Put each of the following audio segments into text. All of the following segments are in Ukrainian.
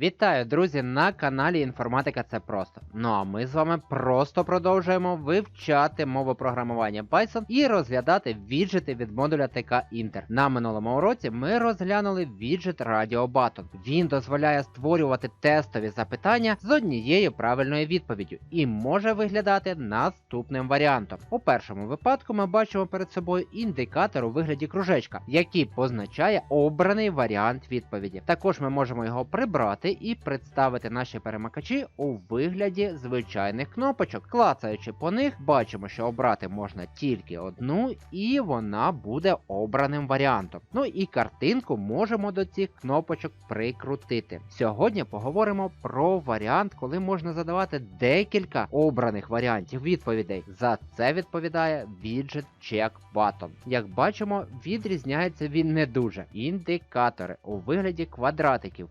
Вітаю, друзі, на каналі Інформатика Це Просто. Ну а ми з вами просто продовжуємо вивчати мову програмування Python і розглядати віджити від модуля ТК Inter. На минулому уроці ми розглянули віджит Radio Button. Він дозволяє створювати тестові запитання з однією правильною відповіддю і може виглядати наступним варіантом. У першому випадку ми бачимо перед собою індикатор у вигляді кружечка, який позначає обраний варіант відповіді. Також ми можемо його прибрати і представити наші перемикачі у вигляді звичайних кнопочок. Клацаючи по них, бачимо, що обрати можна тільки одну, і вона буде обраним варіантом. Ну і картинку можемо до цих кнопочок прикрутити. Сьогодні поговоримо про варіант, коли можна задавати декілька обраних варіантів відповідей. За це відповідає віджит Check Button. Як бачимо, відрізняється він не дуже. Індикатори у вигляді квадратиків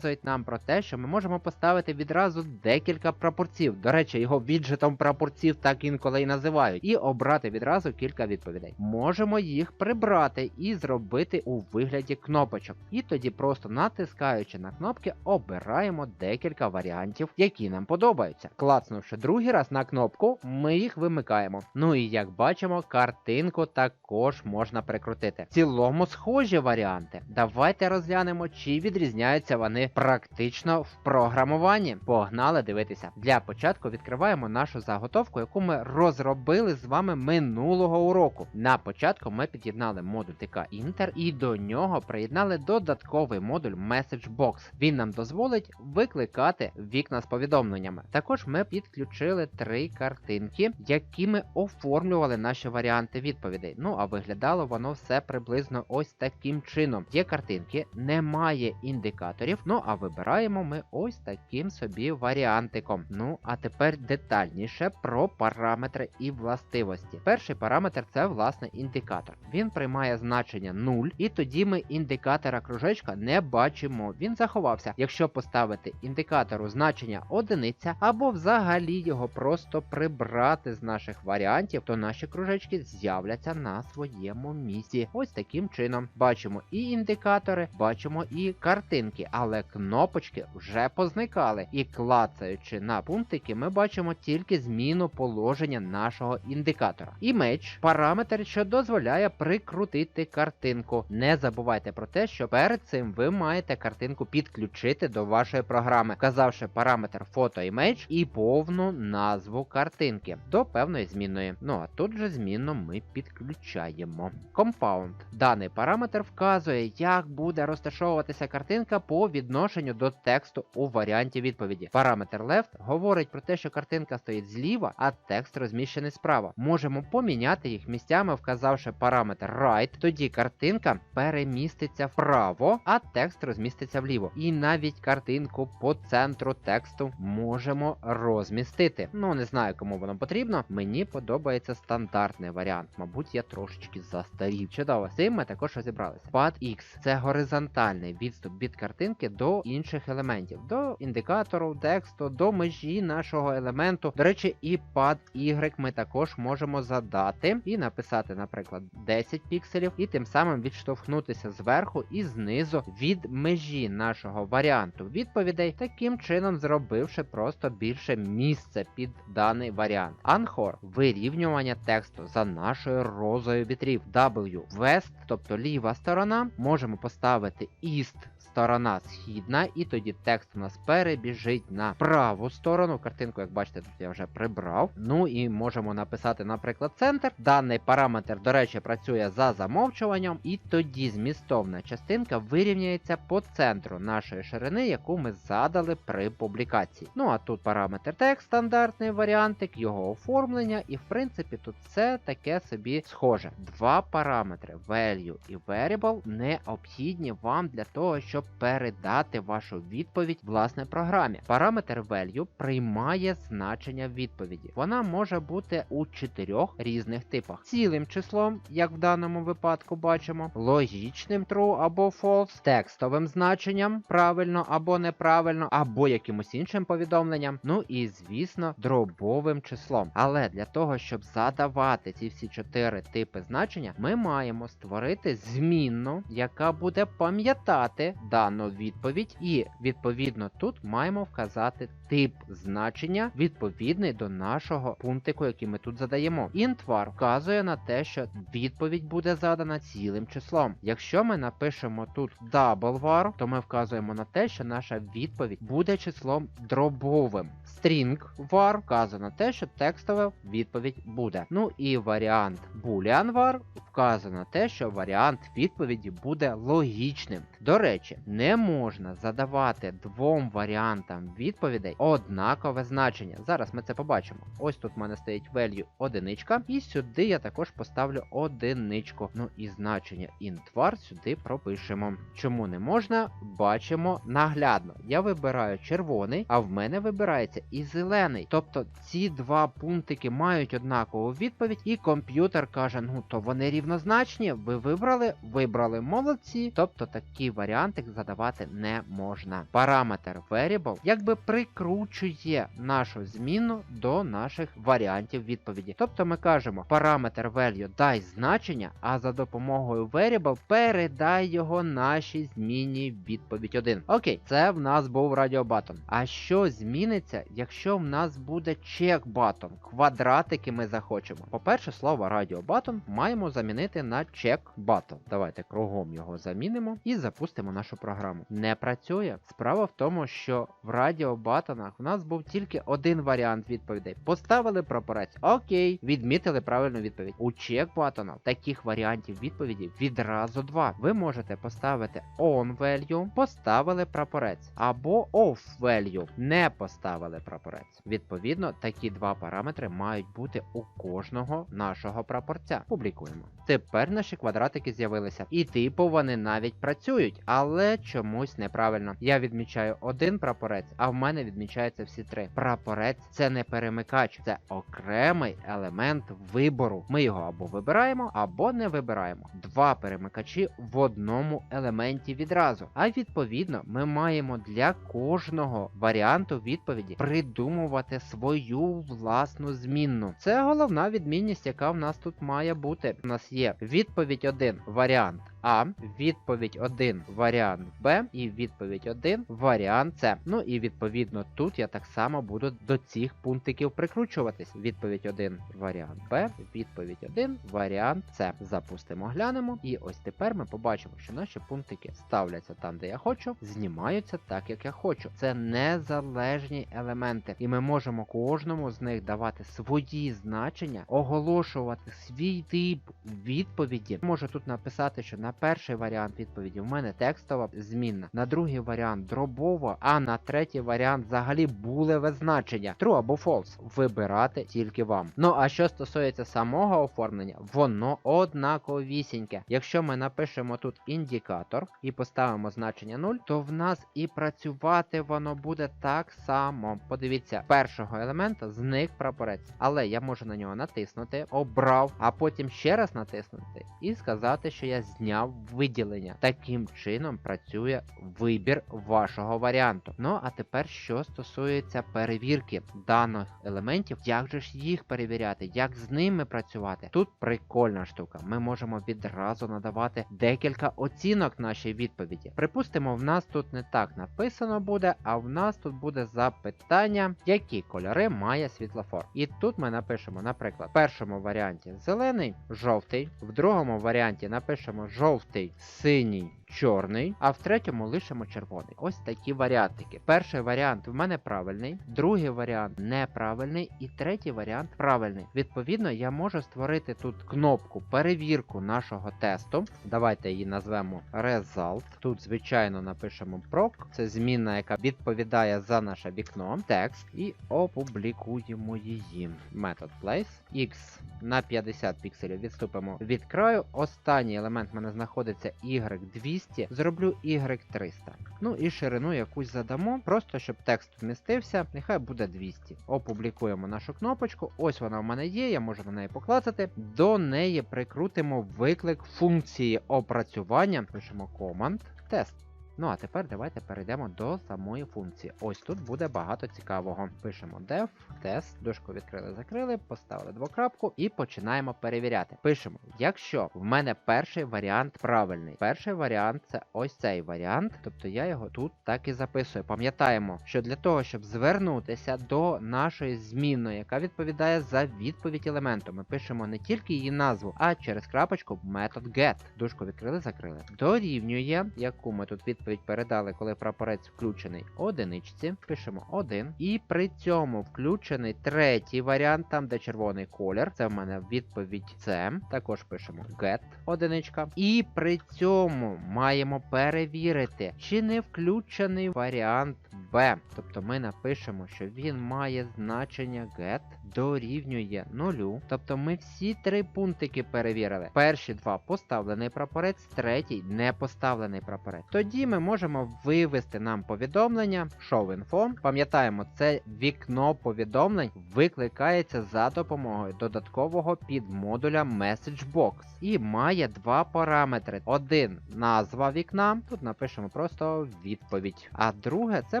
підказують нам про те, що ми можемо поставити відразу декілька прапорців. До речі, його віджитом прапорців так інколи і називають, і обрати відразу кілька відповідей. Можемо їх прибрати і зробити у вигляді кнопочок. І тоді, просто натискаючи на кнопки, обираємо декілька варіантів, які нам подобаються. Клацнувши другий раз на кнопку, ми їх вимикаємо. Ну і як бачимо, картинку також можна прикрутити. В цілому схожі варіанти. Давайте розглянемо, чи відрізняються вони практично в програмуванні. Погнали дивитися. Для початку відкриваємо нашу заготовку, яку ми розробили з вами минулого уроку. На початку ми під'єднали модуль ТК Inter і до нього приєднали додатковий модуль MessageBox. Він нам дозволить викликати вікна з повідомленнями. Також ми підключили три картинки, які ми оформлювали наші варіанти відповідей. Ну а виглядало воно все приблизно ось таким чином. Є картинки, немає індикаторів. Ну а вибираємо ми ось таким собі варіантиком. Ну а тепер детальніше про параметри і властивості. Перший параметр це власне індикатор. Він приймає значення 0, і тоді ми індикатора кружечка не бачимо. Він заховався. Якщо поставити індикатору значення одиниця, або взагалі його просто прибрати з наших варіантів, то наші кружечки з'являться на своєму місці. Ось таким чином. Бачимо і індикатори, бачимо і картинки, але кнопочки вже позникали. І клацаючи на пунктики, ми бачимо тільки зміну положення нашого індикатора. Image – параметр, що дозволяє прикрутити картинку. Не забувайте про те, що перед цим ви маєте картинку підключити до вашої програми, вказавши параметр Photo і повну назву картинки до певної змінної. Ну а тут же змінно ми підключаємо. Compound. Даний параметр вказує, як буде розташовуватися картинка по відношенню до тексту у варіанті відповіді. Параметр left говорить про те, що картинка стоїть зліва, а текст розміщений справа. Можемо поміняти їх місцями, вказавши параметр right, тоді картинка переміститься вправо, а текст розміститься вліво. І навіть картинку по центру тексту можемо розмістити. Ну не знаю, кому воно потрібно. Мені подобається стандартний варіант. Мабуть, я трошечки застарів. Чудово, з цим ми також розібралися. Pad X це горизонтальний відступ від картинки до інших елементів, до індикатору, тексту, до межі нашого елементу. До речі, і pad Y ми також можемо задати і написати, наприклад, 10 пікселів, і тим самим відштовхнутися зверху і знизу від межі нашого варіанту відповідей, таким чином зробивши просто більше місце під даний варіант. Anchor – вирівнювання тексту за нашою розою вітрів. W West, тобто ліва сторона, можемо поставити East сторона східна, і тоді текст у нас перебіжить на праву сторону. Картинку, як бачите, тут я вже прибрав. Ну і можемо написати, наприклад, центр. Даний параметр, до речі, працює за замовчуванням, і тоді змістовна частинка вирівняється по центру нашої ширини, яку ми задали при публікації. Ну а тут параметр текст, стандартний варіантик, його оформлення, і в принципі тут все таке собі схоже. Два параметри value і variable необхідні вам для того, щоб передати вашу відповідь власне програмі. Параметр value приймає значення відповіді. Вона може бути у чотирьох різних типах: цілим числом, як в даному випадку бачимо, логічним true або false, текстовим значенням правильно або неправильно, або якимось іншим повідомленням. Ну і звісно, дробовим числом. Але для того, щоб задавати ці всі чотири типи значення, ми маємо створити змінну, яка буде пам'ятати дану відповідь, і відповідно тут маємо вказати тип значення відповідний до нашого пунктику, який ми тут задаємо. Var вказує на те, що відповідь буде задана цілим числом. Якщо ми напишемо тут double var, то ми вказуємо на те, що наша відповідь буде числом дробовим. String var вказує на те, що текстова відповідь буде. Ну і варіант boolean var вказує на те, що варіант відповіді буде логічним. До речі, не можна задавати двом варіантам відповідей однакове значення. Зараз ми це побачимо. Ось тут в мене стоїть value одиничка, і сюди я також поставлю одиничку. Ну і значення int сюди пропишемо. Чому не можна? Бачимо наглядно. Я вибираю червоний, а в мене вибирається і зелений. Тобто ці два пунктики мають однакову відповідь, і комп'ютер каже: ну то вони рівнозначні. Ви вибрали, вибрали молодці. Тобто такий варіантик задавати не можна. Параметр variable якби прикручує нашу зміну до наших варіантів відповіді. Тобто ми кажемо, параметр value дай значення, а за допомогою variable передай його нашій зміні відповідь 1. Окей, це в нас був радіобатон. А що зміниться, якщо в нас буде чек-батон? Квадратики ми захочемо. По-перше, слово радіобатон маємо замінити на чек-батон. Давайте кругом його замінимо і запустимо нашу програму. Не працює. Справа в тому, що в радіобатонах в нас був тільки один варіант відповідей. Поставили прапорець. Окей, відмітили правильну відповідь. У чек-батонах таких варіантів відповіді відразу два. Ви можете поставити on value, поставили прапорець, або off value, не поставили прапорець. Відповідно, такі два параметри мають бути у кожного нашого прапорця. Публікуємо. Тепер наші квадратики з'явилися. І типу вони навіть працюють, але чомусь неправильно. Я відмічаю один прапорець, а в мене відмічаються всі три. Прапорець це не перемикач, це окремий елемент вибору. Ми його або вибираємо, або не вибираємо. Два перемикачі в одному елементі відразу. А відповідно, ми маємо для кожного варіанту відповіді придумувати свою власну змінну. Це головна відмінність, яка в нас тут має бути. У нас є відповідь 1 варіант. А, відповідь 1 варіант Б і відповідь 1 варіант С. Ну і відповідно тут я так само буду до цих пунктиків прикручуватись. Відповідь 1 варіант Б, відповідь 1 варіант С. Запустимо, глянемо. І ось тепер ми побачимо, що наші пунктики ставляться там, де я хочу, знімаються так, як я хочу. Це незалежні елементи, і ми можемо кожному з них давати свої значення, оголошувати свій тип відповіді. Можу тут написати, що на перший варіант відповіді в мене текстова змінна, на другий варіант дробова, а на третій варіант взагалі булеве значення. True або false. Вибирати тільки вам. Ну а що стосується самого оформлення, воно однаковісіньке. Якщо ми напишемо тут індикатор і поставимо значення 0, то в нас і працювати воно буде так само. Подивіться, першого елемента зник прапорець, але я можу на нього натиснути, обрав, а потім ще раз натиснути і сказати, що я зняв виділення. Таким чином працює вибір вашого варіанту. Ну а тепер, що стосується перевірки даних елементів, як же ж їх перевіряти, як з ними працювати? Тут прикольна штука. Ми можемо відразу надавати декілька оцінок нашій відповіді. Припустимо, в нас тут не так написано буде, а в нас тут буде запитання, які кольори має світлофор. І тут ми напишемо, наприклад, в першому варіанті зелений, жовтий, в другому варіанті напишемо жовтий, Voltem, C に Чорний, а в третьому лишимо червоний. Ось такі варіантики. Перший варіант в мене правильний, другий варіант неправильний, і третій варіант правильний. Відповідно, я можу створити тут кнопку перевірку нашого тесту. Давайте її назвемо Result. Тут, звичайно, напишемо proc. Це змінна, яка відповідає за наше вікно, текст, і опублікуємо її. Метод place. X на 50 пікселів відступимо від краю. Останній елемент в мене знаходиться Y200. Зроблю Y300. Ну і ширину якусь задамо, просто щоб текст вмістився, нехай буде 200. Опублікуємо нашу кнопочку. Ось вона в мене є, я можу на неї поклацати. До неї прикрутимо виклик функції опрацювання. Пишемо command test. Ну а тепер давайте перейдемо до самої функції. Ось тут буде багато цікавого. Пишемо def, test, дужку відкрили, закрили, поставили двокрапку і починаємо перевіряти. Пишемо, якщо в мене перший варіант правильний. Перший варіант це ось цей варіант, тобто я його тут так і записую. Пам'ятаємо, що для того, щоб звернутися до нашої змінної, яка відповідає за відповідь елементу, ми пишемо не тільки її назву, а через крапочку метод get. Дужку відкрили, закрили. Дорівнює, яку ми тут відповідь передали, коли прапорець включений одиничці. Пишемо 1. І при цьому включений третій варіант, там де червоний колір. Це в мене відповідь C. Також пишемо get одиничка. І при цьому маємо перевірити, чи не включений варіант B. Тобто ми напишемо, що він має значення get дорівнює нулю. Тобто ми всі три пунктики перевірили. Перші два поставлений прапорець, третій не поставлений прапорець. Тоді ми можемо вивести нам повідомлення show info. Пам'ятаємо, це вікно повідомлень викликається за допомогою додаткового підмодуля MessageBox і має два параметри. Один назва вікна. Тут напишемо просто відповідь. А друге це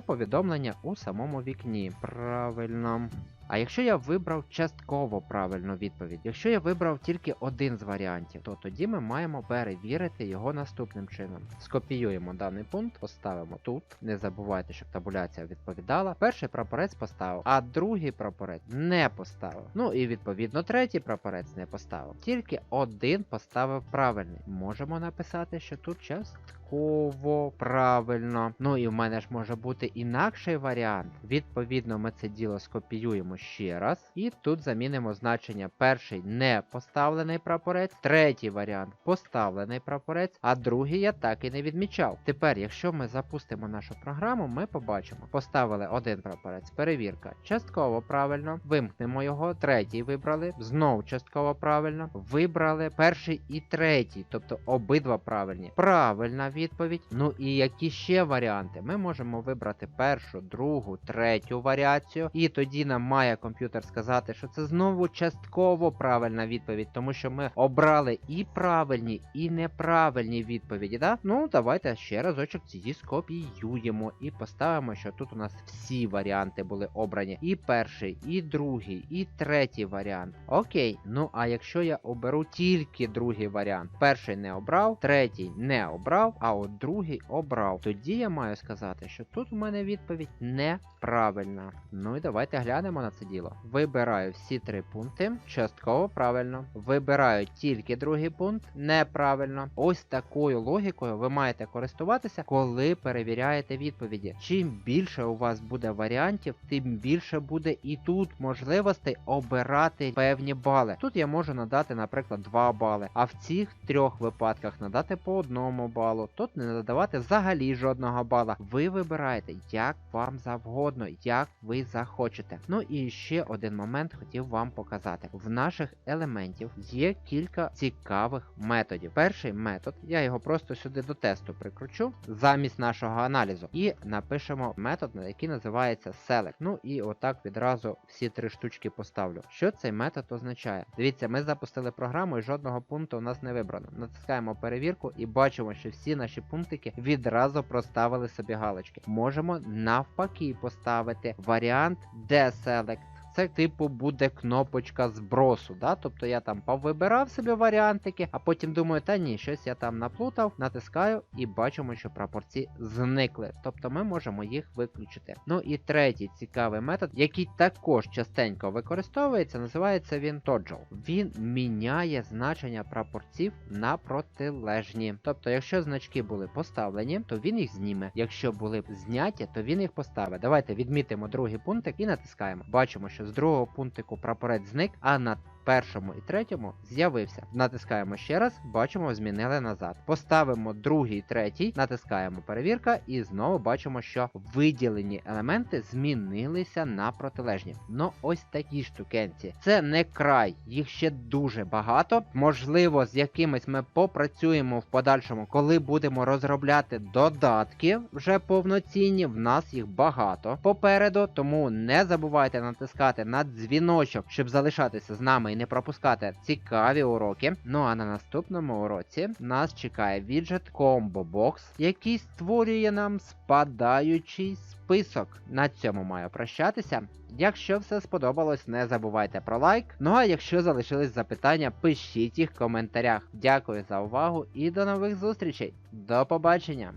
повідомлення у самому вікні. Правильно. А якщо я вибрав частково правильну відповідь, якщо я вибрав тільки один з варіантів, то тоді ми маємо перевірити його наступним чином. Скопіюємо даний пункт, поставимо тут. Не забувайте, щоб табуляція відповідала. Перший прапорець поставив, а другий прапорець не поставив. Ну і відповідно третій прапорець не поставив. Тільки один поставив правильний. Можемо написати, що тут частково правильно. Ну і в мене ж може бути інакший варіант. Відповідно, ми це діло скопіюємо ще раз. І тут замінимо значення. Перший не поставлений прапорець, третій варіант поставлений прапорець, а другий я так і не відмічав. Тепер, якщо ми запустимо нашу програму, ми побачимо. Поставили один прапорець, перевірка. Частково правильно. Вимкнемо його, третій вибрали. Знову частково правильно. Вибрали перший і третій, тобто обидва правильні. Правильна відповідь. Ну і які ще варіанти? Ми можемо вибрати першу, другу, третю варіацію, і тоді нам має комп'ютер сказати, що це знову частково правильна відповідь, тому що ми обрали і правильні, і неправильні відповіді. Да? Ну, давайте ще разочок ці скопіюємо і поставимо, що тут у нас всі варіанти були обрані. І перший, і другий, і третій варіант. Окей, ну а якщо я оберу тільки другий варіант, перший не обрав, третій не обрав, а от другий обрав, тоді я маю сказати, що тут у мене відповідь неправильна. Ну і давайте глянемо на це діло. Вибираю всі три пункти, частково правильно. Вибираю тільки другий пункт, неправильно. Ось такою логікою ви маєте користуватися, коли перевіряєте відповіді. Чим більше у вас буде варіантів, тим більше буде і тут можливостей обирати певні бали. Тут я можу надати, наприклад, 2 бали, а в цих трьох випадках надати по одному балу. Тут не надавати взагалі жодного бала. Ви вибираєте, як вам завгодно, як ви захочете. Ну і ще один момент хотів вам показати. В наших елементів є кілька цікавих методів. Перший метод, я його просто сюди до тесту прикручу замість нашого аналізу. І напишемо метод, який називається select. Ну і отак відразу всі три штучки поставлю. Що цей метод означає? Дивіться, ми запустили програму і жодного пункту у нас не вибрано. Натискаємо перевірку і бачимо, що всі наші пунктики відразу проставили собі галочки. Можемо навпаки поставити варіант deselect. Це типу буде кнопочка збросу. да? Тобто я там повибирав собі варіантики, а потім думаю, та ні, щось я там наплутав, натискаю і бачимо, що прапорці зникли. Тобто ми можемо їх виключити. Ну і третій цікавий метод, який також частенько використовується, називається він Toggle. Він міняє значення прапорців на протилежні. Тобто, якщо значки були поставлені, то він їх зніме. Якщо були зняті, то він їх поставить. Давайте відмітимо другий пунктик і натискаємо. Бачимо, що з другого пунктику прапорець зник, а на першому і третьому з'явився. Натискаємо ще раз, бачимо, змінили назад. Поставимо другий, третій, натискаємо перевірка, і знову бачимо, що виділені елементи змінилися на протилежні. Ну ось такі штукенці. Це не край, їх ще дуже багато. Можливо, з якимись ми попрацюємо в подальшому, коли будемо розробляти додатки вже повноцінні. В нас їх багато попереду, тому не забувайте натискати на дзвіночок, щоб залишатися з нами не пропускати цікаві уроки. Ну а на наступному уроці нас чекає віджит Combo Box, який створює нам спадаючий список. На цьому маю прощатися. Якщо все сподобалось, не забувайте про лайк. Ну а якщо залишились запитання, пишіть їх в коментарях. Дякую за увагу і до нових зустрічей. До побачення!